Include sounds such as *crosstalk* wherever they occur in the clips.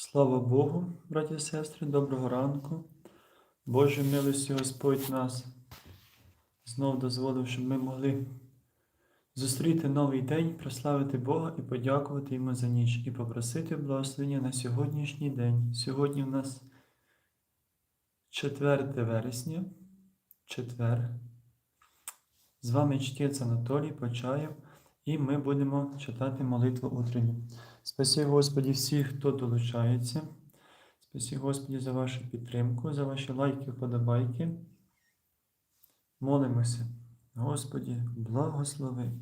Слава Богу, браті і сестри, доброго ранку. Боже милості Господь нас знов дозволив, щоб ми могли зустріти новий день, прославити Бога і подякувати Йому за ніч, і попросити благословення на сьогоднішній день. Сьогодні в нас 4 вересня, четвер. З вами чтець Анатолій Почаєв, і ми будемо читати молитву утренню. Спасі Господі всіх, хто долучається. Спасі Господі за вашу підтримку, за ваші лайки, вподобайки. Молимося. Господі, благослови.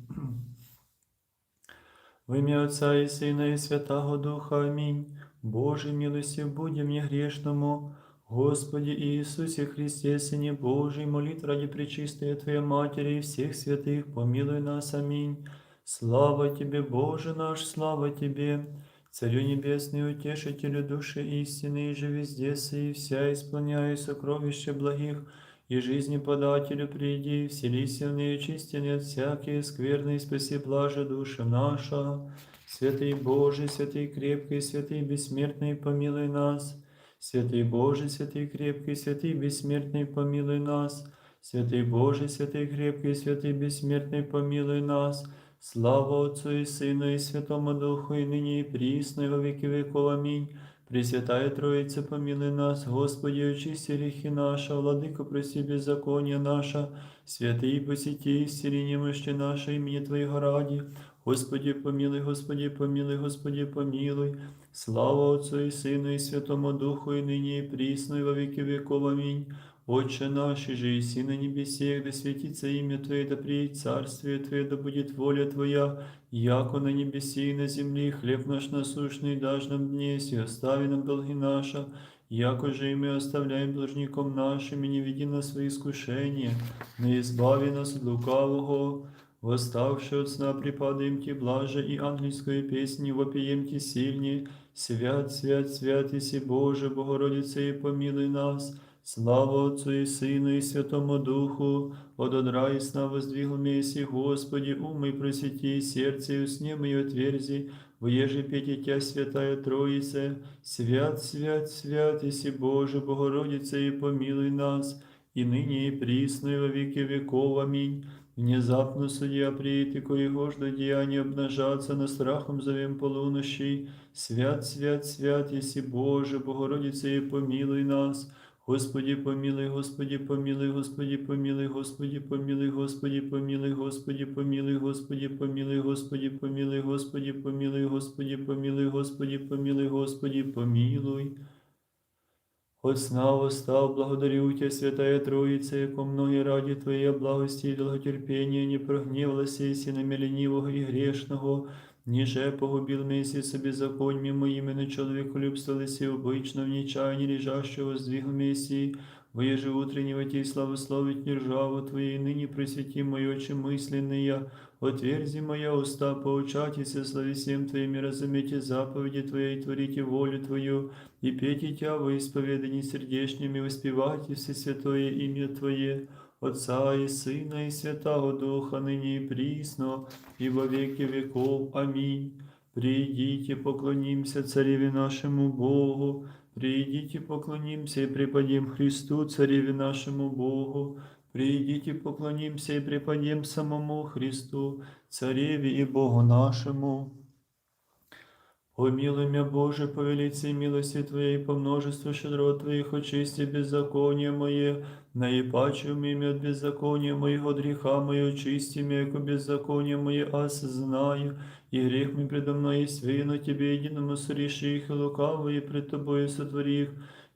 В ім'я Отця і Сина, і Святого Духа. Амінь. Боже, милості будь мені грешному. Господи Иисусе Христе, Сыне Божий, молит ради пречистой Твоей Матери и всех святых, помилуй нас. Аминь. Слава Тебе, Боже наш, слава Тебе, Царю Небесный, Утешителю души истины, и же везде и вся исполняя сокровища благих, и жизни подателю приди, вселися в неочистенный от всякие скверные, спаси блаже душа наша. Святый Боже, святый крепкий, святый бессмертный, помилуй нас. Святый Боже, святый крепкий, святый бессмертный, помилуй нас. Святый Боже, святый крепкий, святый бессмертный, помилуй нас. Слава Отцю і Сину, і Святому Духу, і нині, і прісно, і во віки віков. Амінь. Пресвятая Троїця, поміли нас, Господі, очисти гріхи наша, владико прості беззаконня наша, святий посіті, всіління мощі наша, імені Твоєго раді. Господі, помілуй, Господі, помілуй, Господі, помілуй. Слава Отцю і Сину, і Святому Духу, і нині, і прісно, і во віки віков. Амінь. Отче наш, же и си на небесе, да светится имя Твое, да приедет царствие Твое, да будет воля Твоя, яко на небесе и на земле, хлеб наш насущный дашь нам днесь, и остави нам долги наши, яко же и мы оставляем должником нашим, и не веди нас свои искушения, но избави нас от лукавого, Восставши от сна припадаем Ти блаже, и ангельскую песню вопием Ти сильнее, Свят, свят, свят, Иси Боже, Богородице, и помилуй нас, Слава Отцу и Сыну и Святому Духу, от одра и сна воздвигл Месси, Господи, умы просвети, сердце и усне мое отверзи, Воеже пети Тя, Святая Троице, свят, свят, свят, Иси Боже, Богородице, и помилуй нас, и ныне и присно, и во веки веков. Аминь. Внезапно судья приит, кое гождо деяния обнажаться, на страхом зовем полунощи. Свят, свят, свят, еси Боже, Богородице, и помилуй нас. Господи, помилуй, Господи, помилуй, Господи, помилуй, Господи, помилуй, Господи, помилуй, Господи, помилуй, Господи, помилуй, Господи, помилуй, Господи, помилуй, Господи, помилуй, Господи, помилуй, Господи, помилуй. От сна восстал, благодарю Тебя, Святая Троица, яко многие ради Твоей благости и долготерпения не прогневалась и на ленивого и грешного, Ніже погубіл мисі собі законьми моїми не чоловіколюбства лисі, обично в нічайні ліжащого здвігу мисі, воєже утренні в отій славословить ржаву Твоєї, нині присвяті мої очі мисленные, отверзи моя уста, поучатися славі всім Твоїм і розуміті заповіді Твоєї, творіть волю Твою, і петь Тя во исповеданні сердечнім, і воспівайте все святое ім'я Твоє. Отца, і Сина, і Святого Духа, нині і прісно, і во віки віков. Амінь. Прийдіть і поклонімся Цареві нашому Богу, прийдіть і поклонімся і преподім Христу, Цареві нашому Богу, прийдіть і поклонімся і преподім самому Христу, Цареві і Богу нашому. Помилуй меня, Боже, по велице милости Твоей, по множеству щедрот Твоих, очисти беззаконие мое, наипаче умими от беззакония моего от греха мое, очисти меня, яко беззаконие мое осознаю, и грех мой предо мной есть вину Тебе единому сореши их, и лукавые пред Тобою сотвори их,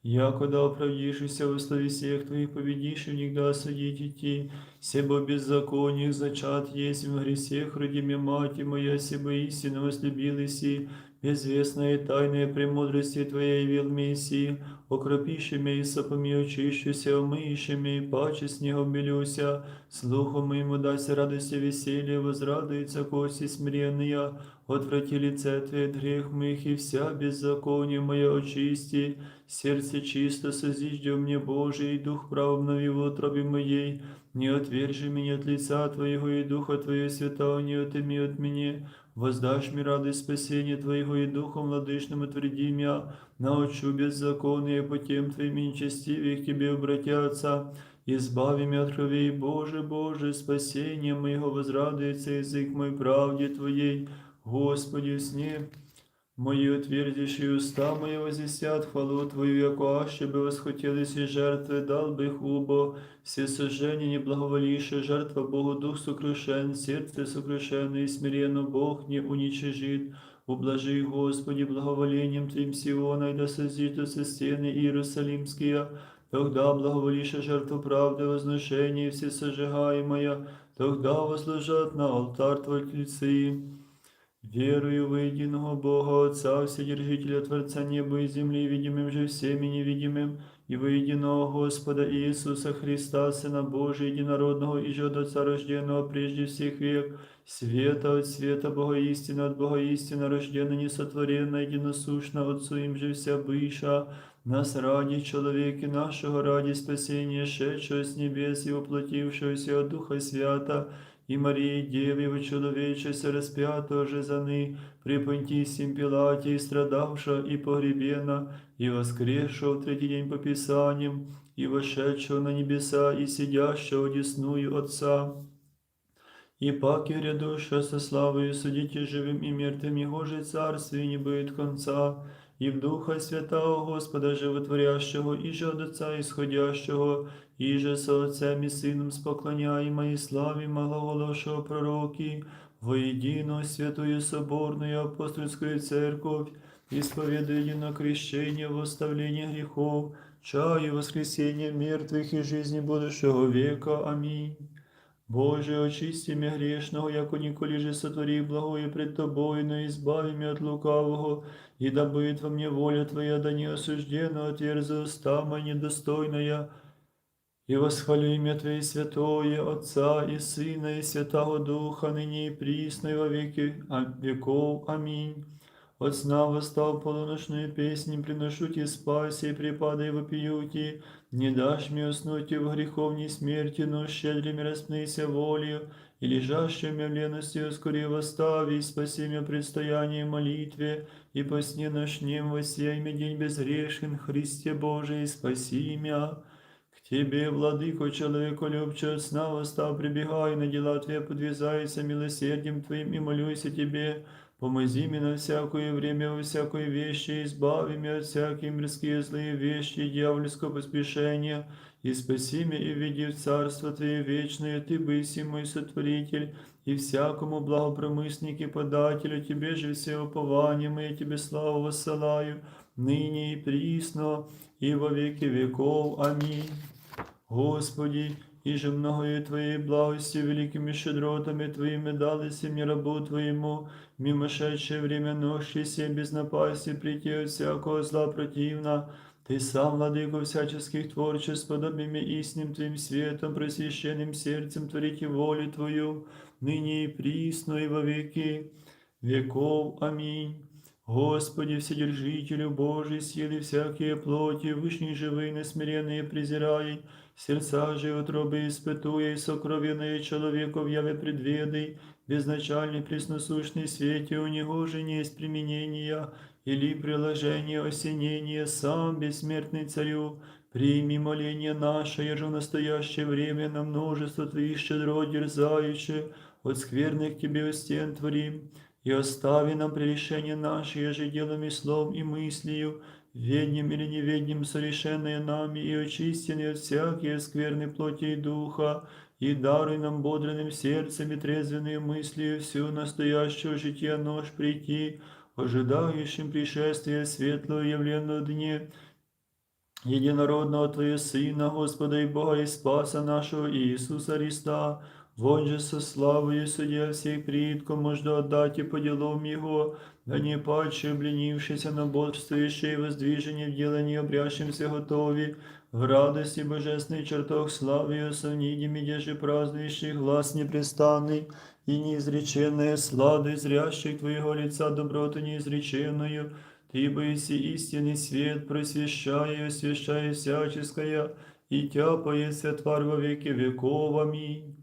Якода оправдившийся во славе всех Твоих победишь, и никогда судить идти, себо беззакониях зачат есть в гресех, роди меня, мать моя, себо истинно возлюбилась и известные тайные премудрости Твоей вел Мессии, окропішими и сапами очищуся, омиющими, и паче с него белюся, слухом моему дайся радости веселье, возрадуется кости смиренные, отврати лице Твое от грех моих, и вся беззаконие мое очисти, сердце чисто созиждем мне Божий, и дух прав обнови в утробе моей, не отвержи меня от лица Твоего и Духа Твоего Святого не отыми от меня, воздашь мне радость спасения Твоего и Духом владычным утверди меня, научу беззаконные путем Твоим и нечестивых к Тебе обратятся, избави меня от крови, Боже, Боже, спасение моего возрадуется язык мой правде Твоей, Господи, в сне Мои отвердившие уста мои возвестят хвалу Твою, яко аще бы восхотелись и жертвы, дал бы их убо, все сожжения не благоволившие, жертва Богу дух сокрушен, сердце сокрушено и смиренно Бог не уничижит. Ублажи, Господи, благоволением Твоим Сиона, и да созидутся стены Иерусалимские, тогда благоволише жертву правды возношения и все сожигаемая, тогда возложат на алтарь Твой тельцы. Верую в единого Бога Отца, Вседержителя Творца неба и земли, видимым же всеми невидимым, и во единого Господа Иисуса Христа, Сына Божия, единородного и же от Отца рожденного прежде всех век, света от света Бога истина, от Бога истина, рождена, несотворенна, единосущна, Отцу им же вся быша, нас ради человеки нашего, ради спасения, шедшего с небес и воплотившегося от Духа Свята, и Марии Деве во человечеся распятого же за ны, при Понтисим Пилате и страдавша и погребена, и воскресшего в третий день по Писаниям, и вошедшего на небеса, и сидящего одесную Отца. И паки грядущего со славою судите живым и мертвым, Его же царствие не будет конца, и в Духа Святого Господа Животворящего, и же от Отца исходящего, и же со Отцем и Сыном споклоняемо и славим глаголошего пророки, воедино святую соборную апостольскую церковь, исповедуя на крещение в оставление грехов, чаю воскресения мертвых и жизни будущего века. Аминь. Боже, очисти меня грешного, яко николи же сотвори благое пред Тобою, но избави меня от лукавого, и да будет во мне воля Твоя, да не осуждена, отверзи уста моя недостойная, и восхвалю имя Твое святое, Отца и Сына и Святого Духа, ныне и присно и во веки веков. Аминь. От сна восстал полуночную песнь, приношу Ти спаси, и припадай вопиюти, не дашь мне уснуть и в греховней смерти, но щедрыми распнися волею, и лежащим в лености ускори восстави, и спаси меня предстояние молитве, и по сне ночнем мне день безгрешен, Христе Божий, спаси меня. К Тебе, владыко, человеколюбче, от сна восстав, прибегай, на дела Твои подвязайся милосердием Твоим и молюся Тебе, Помози мне на всякое время, во всякой вещи, избави меня от всякие мирские злые вещи, дьявольского поспешения, и спаси меня и введи в Царство Твое вечное, Ты быси мой сотворитель, и всякому благопромыснике подателю, Тебе же все упования мои, Тебе славу воссылаю, ныне и присно, и во веки веков. Аминь. Господи, и же многою Твоей благости, великими щедротами Твоими дались мне рабу Твоему, мимошедшее время ночи се без напасти прийти от всякого зла противна. Ты сам, владыко всяческих творчеств, подобными мне истинным Твоим светом, просвященным сердцем творите волю Твою, ныне и присно и во веки веков. Аминь. Господи, Вседержителю Божий, силы всякие плоти, вышней живые, несмиренные презирай, сердца же утробы испытуя, и сокровенное человеков яве предведай, безначальный пресносущный свете, у него же не есть применения, или приложение осенения, сам бессмертный царю, прими моление наше, еже в настоящее время на множество Твоих щедрот дерзающих, от скверных Тебе у стен творим, и остави нам прегрешение наше, еже делом и словом и мыслью, ведним или неведним совершенные нами, и очистенные от всякие скверной плоти и духа, и даруй нам бодренным сердцем и трезвенные мысли всю настоящего жития нож прийти, ожидающим пришествия светлого явленного дне, единородного Твоего Сына, Господа и Бога и Спаса нашего Иисуса Христа, вон же со славою судья всех предков можно отдать и по делам Его, да не паче обленившийся на бодрствующее воздвижение в делании обрящимся готови, в радости божественный чертог славы и осовнидими, деже празднующий глаз непрестанный, и неизреченная слада зрящих Твоего лица доброту неизреченную, Ты бы си истинный свет, просвещая и освящая всяческое, и Тя поеся тварь во веки веков. Аминь.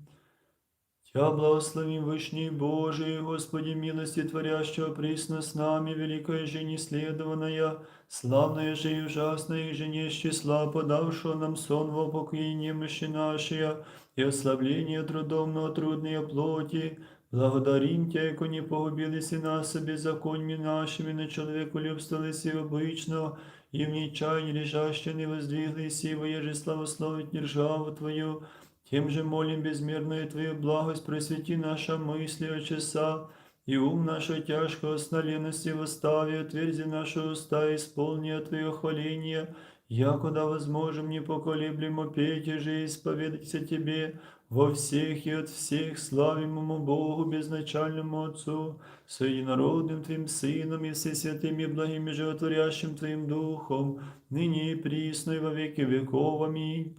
Тя благословим Вышний Божий, Господи, милости творящего присно с нами, великая же неследованная, славная же и ужасная, же не числа, подавшего нам сон во упокоение мощи нашей, и ослабление трудомного трудной плоти, Благодарим Тя, яко не погубились и нас беззаконьми нашими, на человеку любствовались и обычно, и в нечаянии лежаще не воздвиглись, и воеже славословить державу Твою, тем же молим безмерную Твою благость, просвети наша мысли о часа, и ум наша тяжкого сна лености восстави, отверзи наши уста, исполни от Твое хваление, якуда возможем непоколеблемо петь и же исповедаться Тебе, во всех и от всех славимому Богу, безначальному Отцу, со единородным Твоим Сыном и всесвятым и благим и животворящим Твоим Духом, ныне и присно и во веки веков. Аминь.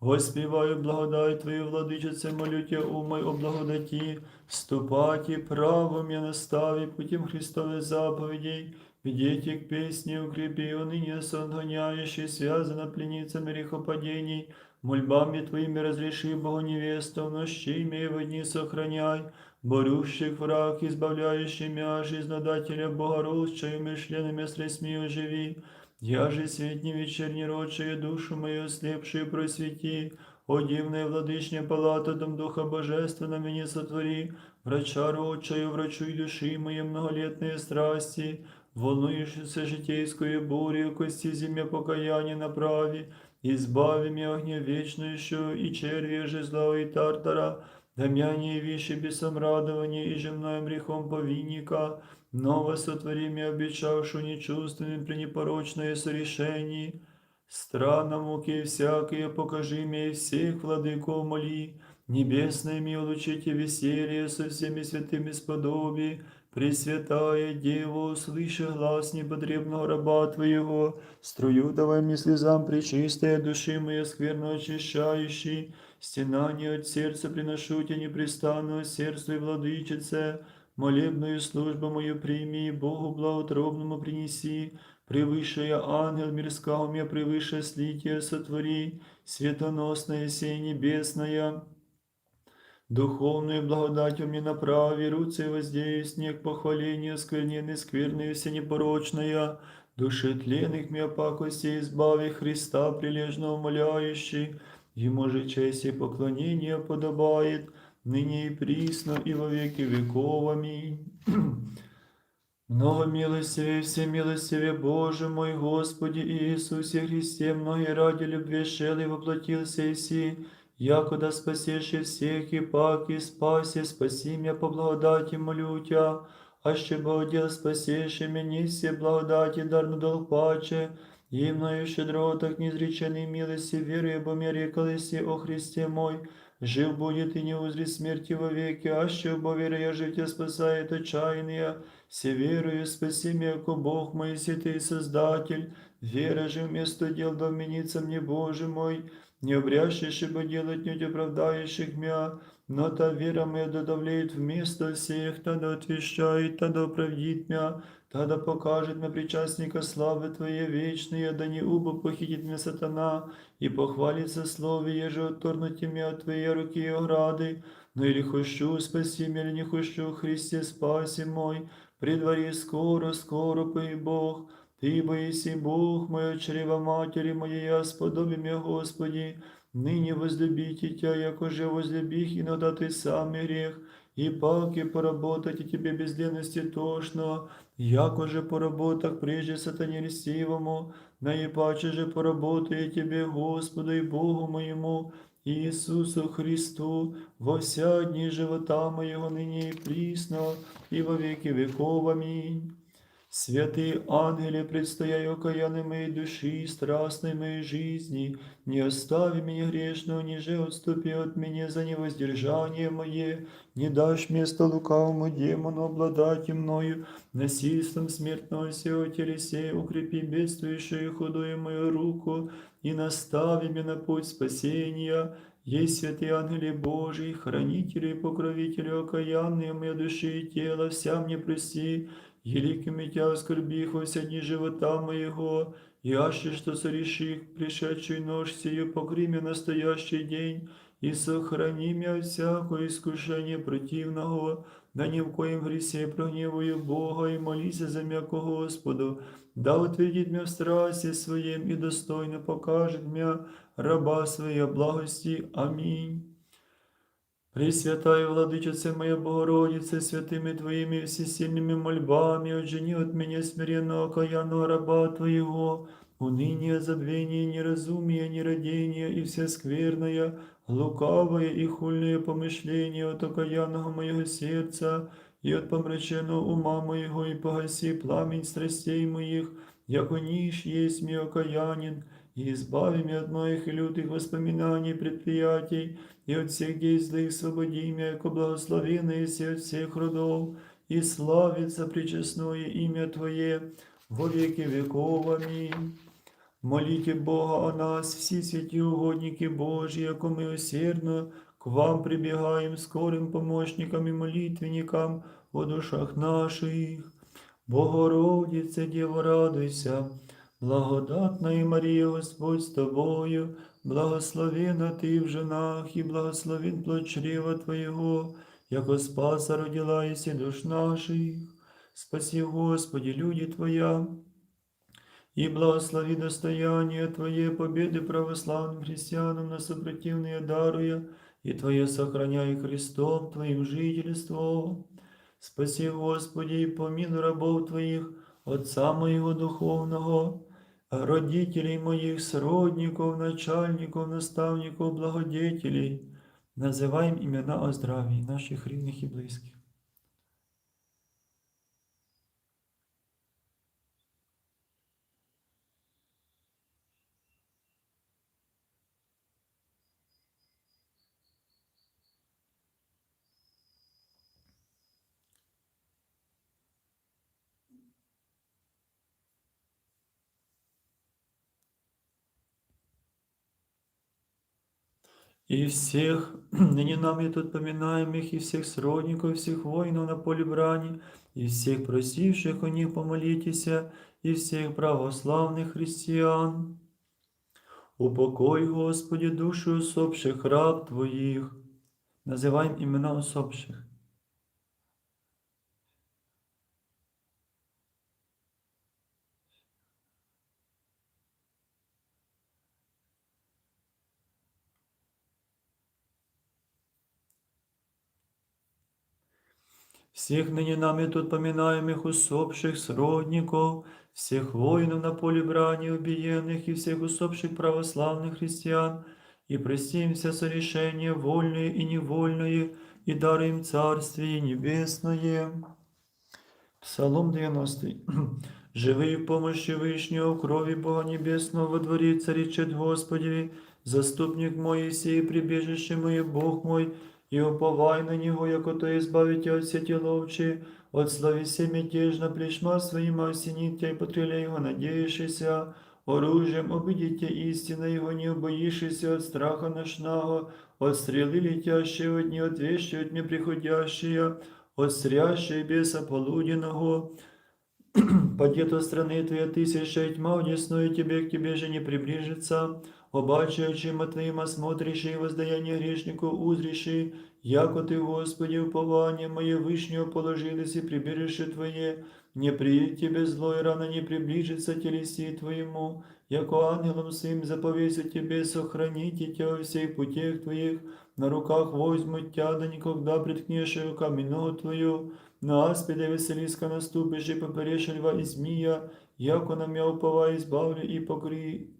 Воспеваю благодать Твою, владычице, молю Тебя, умой о благодати, ступать и правом я настави путем Христовых заповедей, Ведите к песне, укрепи, ныне согоняющий, связано пленницами грехопадений, мольбами Твоими разреши, Богу невесту, нощами и в дни сохраняй, борющих враг, избавляющий мя, жизнодателя Богородча, мышленными средствами оживи, я же светни вечерний рочие душу мою ослепшую просвети, о дивная владычня палата, дом Духа Божественного мне сотвори, врача рочаю, врачуй души моей многолетные страсти, волнуешься житейскую бурю, кости земля покаяния направи, избави меня огня вечную и черви же зла и тартара, да мя не виши бесом радования и земным грехом повинника, ново сотвори мне обещавшу нечувственным при непорочное сорешении. Странно муки всякие покажи мне и всех владыков моли, небесное ми улучите веселье со всеми святыми сподоби, Пресвятая Дева, услыши глаз непотребного раба Твоего, струю давай мне слезам пречистая души моя скверно очищающий, стенание от сердца приношу Тебе непрестанного сердцу и владычице, молебную службу мою прими, Богу благотробному принеси, превыше ангел мирского меня превыше слития сотвори, светоносная сей небесная, Духовную благодатью мне направи, руцы воздействие к похвалению скверненной, скверной, всенепорочная, души тленных мне пакости избави Христа, прилежно умоляющий, Ему же честь и поклонение подобает, ныне и присно, и во веки веков. Много милостивее, всемилостивее Боже мой, Господи Иисусе Христе, многие ради любви шел и воплотился и си, якода спасешь и всех, и пак, и спаси, спаси меня по благодати, молю Тя, а ще Богодел спасешь и мені все благодати, дарно долг паче, и мною щедротах неизреченной милости, веруя, бо мне рекалися о Христе мой, жив будет и не узрит смерти вовеки, а ще бо веря я життя спасает отчаянные, все верую, спаси меня, яко Бог мой, святый Создатель, вера же вместо дел доменится мне, Боже мой, не обрящешь бы делать не оправдающих мя, но та вера моя додавляет вместо всех, тогда отвещает, тогда оправдит мя, тогда покажет мне причастника славы Твоей вечной, да не убо похитит мне сатана, и похвалится слове, еже отторнуть меня от Твоей руки и ограды, но или хочу, спаси меня, или не хочу, Христе, спаси мой, при дворе скоро, скоро пой Бог, Ты боиси Бог мой, чрева матери моей, я сподоби меня, Господи, ныне возлюбите Тя, яко же возлюбих, иногда Ты сам грех, и паки поработать и Тебе без ленности тошно, яко же поработах прежде сатане льстивому, наипаче же поработай Тебе, Господу и Богу моему, Иисусу Христу, во вся дни живота моего ныне и присно, и во веки веков. Аминь. Святые ангели, предстояй окаянной моей души, страстной моей жизни, не остави меня грешного, ниже отступи от меня за невоздержание мое, не дашь место лукавому демону обладать и мною, насильством смертного сего телесе, укрепи бедствующую худую мою руку, и настави меня на путь спасения, есть святые ангели Божии, хранители и покровители окаянные моей души и тела, вся мне прости, Великими Тя оскорбих во все дни живота моего, яще что сореших пришедший нож сию покриме настоящий день, и сохрани меня от всякого искушения противного, да ни в коем гресе прогневую Бога и молися за м'яко Господу, да утвердит меня в страсти своем и достойно покажет меня раба своей благости. Аминь. Пресвятая Владычице моя Богородице, святыми Твоими всесильными мольбами, отжени от меня смиренного окаянного раба Твоего, уныние, забвение, неразумие, нерадение и все скверное, лукавое и хульное помышление от окаянного моего сердца и от помраченного ума моего, и погаси пламень страстей моих, яко ниш есть мне окаянин, и избави меня от моих лютых воспоминаний и предприятий, и от всех действий освободи меня, яко благословенный есть от всех родов, и славится причестное имя Твое во веки веков. Аминь. Молите Бога о нас, всі святі угодники Божі, яко ми усердно к вам прибегаем скорым помощникам и молитвенникам о душах наших. Богородице, Дева, радуйся, благодатная Мария, Господь с тобою, благословена ты в женах, и благословен плод чрева Твоего, яко спаса родила и душ наших. Спаси, Господи, люди Твоя, и благослови достояние Твое победы православным христианам на сопротивные даруя, и Твое сохраняй Христом Твоим жительство. Спаси, Господи, и помилуй рабов Твоих, Отца моего духовного, родителей моих, сродников, начальников, наставников, благодетелей. Называем имена о здравии наших рідних и близких. И всех *clears throat* ныне нами тут поминаемых, и всех сродников, и всех воинов на поле брани, и всех просивших у них помолитесь, и всех православных христиан. Упокой, Господи, души усопших раб Твоих. Называем имена усопших. всех ныне нами тут поминаемых усопших сродников, всех воинов на поле брани убиенных и всех усопших православных христиан, и простимся сорешение вольное и невольное, и даруем Царствие Небесное. Псалом 90. *clears throat* Живи в помощи Вышнего, в крови Бога Небесного во дворе царичет Господи, заступник мой, сей прибежище мое, Бог мой, и уповай на Него, яко то избавите от сети ловчи, от словеси мятежно плешма своим осените, и потрели Его надеющийся, оружием обидите истина Его, не убоишься от страха ношного, от стрелы летящие от дни, от вещи от неприходящие, от стрящей беса полуденного, *clears throat* Падет от страны Твоя тысяча, и тьма удесную Тебе, к Тебе же не приближится, Обаче очима Твоим осмотришь и воздаяние грешнику узришь, яко Ты, Господи, упование мое вышнего положилось и прибежище Твое, не приедет Тебе зло и рано не приближится телеси Твоему, яко ангелом своим заповеся Тебе сохраните Тебя во всех путях Твоих, на руках возьмут Тя, да никогда приткнешь каменного Твою, на аспиде веселиска наступишь и поперешь льва и змия, яко нам я уповаю, избавлю и покри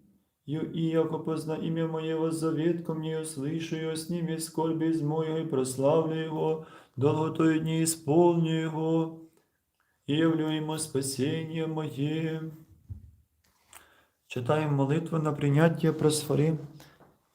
и яко позна имя Моего завет ко мне услышу, и с ними скорби из моего, и прославлю Его, долготою дни исполню Его, и явлю Ему спасение Моє. Читаємо молитву на прийняття просфори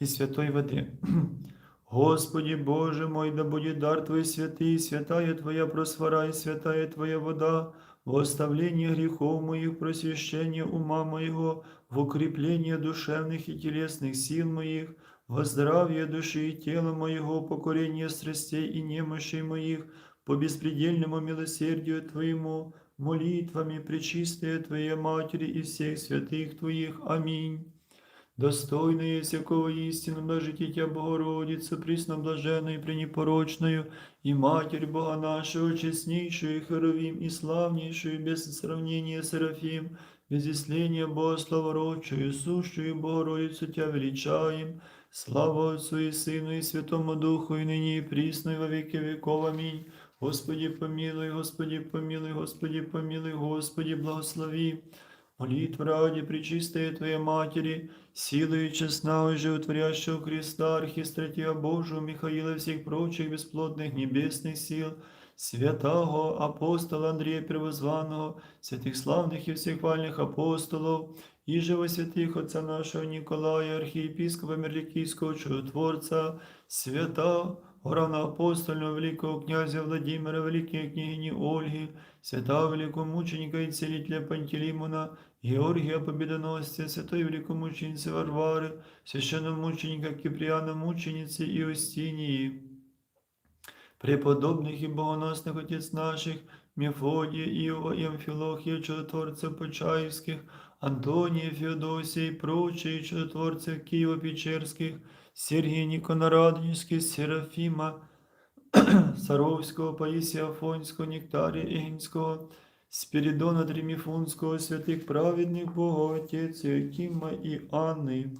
і святої води. *clears throat* Господи Боже мой, да будет дар Твой святый, святая Твоя просфора и святая Твоя вода, в оставлении грехов моих, просвящение ума моего, в укрепление душевных и телесных сил моих, во здравие души и тела моего, покорение страстей и немощей моих, по беспредельному милосердию Твоему, молитвами Пречистая Твоей Матери и всех святых Твоих. Аминь. Достойно есть якого истину блажите Тебя, Богородица, пресноблаженную и пренепорочную, и Матерь Бога нашего, честнейшую, Херовим, и славнейшую, без сравнения Серафим, без исления Бога славородчую, сущую Богородицу Тебя величаем, слава Отцу и Сыну и Святому Духу, и ныне и присно, и во веки веков. Аминь. Господи, помилуй, Господи, помилуй, Господи, помилуй, Господи, благослови Молитва ради Пречистая Твоей Матери, силою честного животворящего креста, архистратия Божию, Михаила и всех прочих бесплотных небесных сил, святого апостола Андрея Первозванного, святых славных и всех вальных апостолов, и живо святых отца нашего Николая, архиепископа Мерликийского чудотворца, свята равноапостольного великого князя Владимира, великой княгини Ольги, святого великомученика и целителя Пантелеймона, Георгия Победоносця, святой великомученицы Варвари, священномученика Киприана, мученицы Иостинии, преподобных и богоносных отец наших, Мефодия, Иова и Амфилохия, чудотворцев Почаевских, Антония, Феодосия и прочие чудотворцев Киево-Печерских, Сергия Никонорадонежских, Серафима, *clears throat* Саровского, Паисия Афонського, Нектария Егинського, Спиридона Тримифунского, святых праведных Бога, Отец Иакима и Анны,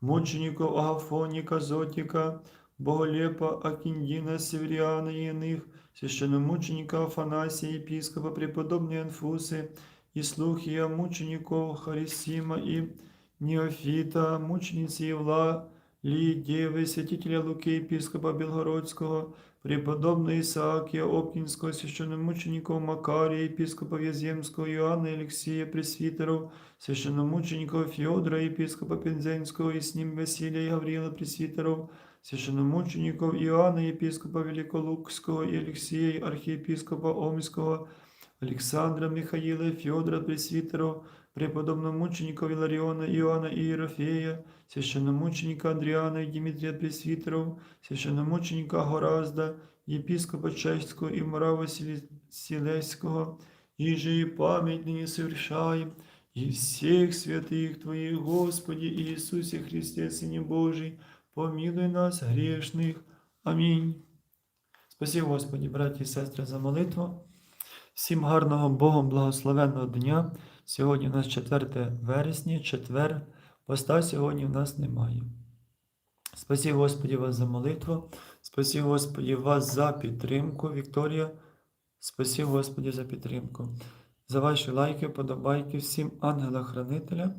мучеников Агафоника, Зотика, Боголепа, Акиндина, Севериана и иных, священномученика Афанасия, епископа, преподобные Анфусы, и слухия мучеников Харисима и Неофита, мученицы Евлалии, Девы, святителя Луки, епископа Белгородского, преподобного Исаакия Оптинского, священномучеников Макария, епископа Вяземского, Иоанна Алексея, пресвитеров, священномучеников Феодора, епископа Пензенского, и с ним Василия и Гаврила, пресвитеров, священномучеников Иоанна, епископа Великолукского, и Алексея, архиепископа Омского, Александра, Михаила, Федора, пресвитеров, преподобномучеников Илариона, Иоанна и Ерофея, священномученика Андриана и Дмитрия пресвитеров, священномученика Горазда, епископа Чеського и Мора Василевского, и же и память ныне совершаем, и всех святых Твоих, Господи Иисусе Христе, Сыне Божий, помилуй нас, грешных. Амінь. Спасибо, Господи, браті і сестри, за молитву. Всім гарного Богом благословенного дня. Сьогодні у нас 4 вересня, четвер. Поста сьогодні в нас немає. Спасибо, Господі, вас за молитву. Спасибо, Господі, вас за підтримку, Вікторія. Спасибо, Господі, за підтримку. За ваші лайки, подобайки всім ангела-хранителя.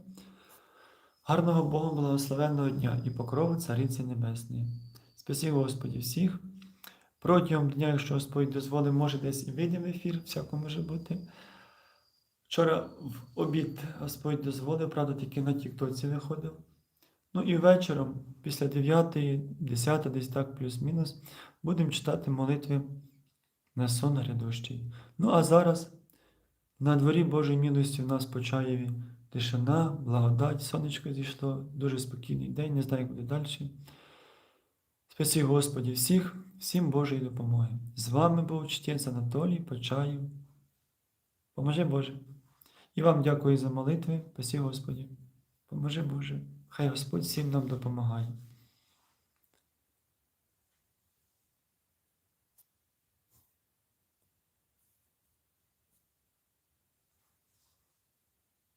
Гарного Богом благословенного дня і покрову Цариці Небесної. Спасибо, Господі, всіх. Протягом дня, якщо Господь дозволить, може десь і вийде в ефір, всяко може бути. Вчора в обід Господь дозволив, правда, тільки на Тіктоці виходив. Ну і вечором, після 9, 10, десь так, плюс-мінус, будемо читати молитви на сон грядущий. Ну а зараз на дворі Божої милості в нас по чаєві тишина, благодать, сонечко зійшло, дуже спокійний день, не знаю, як буде далі. Спаси Господі всіх, всім Божої допомоги. З вами був чтець Анатолій Почаєв. Поможи Боже. І вам дякую за молитви. Пасі Господі. Поможи Боже. Хай Господь всім нам допомагає.